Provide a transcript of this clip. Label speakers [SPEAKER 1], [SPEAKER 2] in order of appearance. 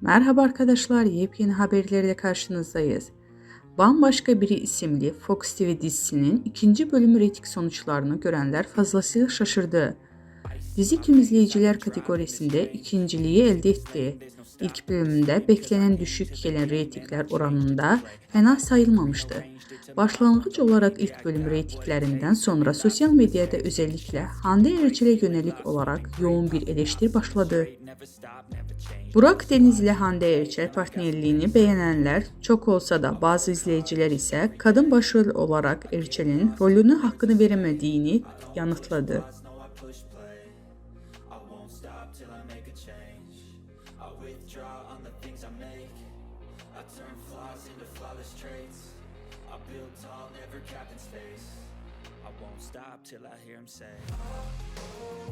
[SPEAKER 1] Merhaba arkadaşlar, yepyeni haberlerle karşınızdayız. Bambaşka Biri isimli Fox TV dizisinin ikinci bölümü reyting sonuçlarını görenler fazlasıyla şaşırdı. Dizi tüm izleyiciler kategorisinde ikinciliği elde etti. İlk bölümünde beklenen düşük gelen reytingler oranında fena sayılmamıştı. Başlangıç olarak ilk bölüm reytinglerinden sonra sosyal medyada özellikle Hande Erçel'e yönelik olarak yoğun bir eleştiri başladı. Burak Deniz ile Hande Erçel partnerliğini beğenenler çok olsa da bazı izleyiciler ise kadın başrol olarak Erçel'in rolünü hakkını veremediğini yanıtladı.
[SPEAKER 2] I won't stop till I make a change. I withdraw on the things I make. I turn flaws into flawless traits. I build tall, never capped in space. I won't stop till I hear him say. Ah, oh,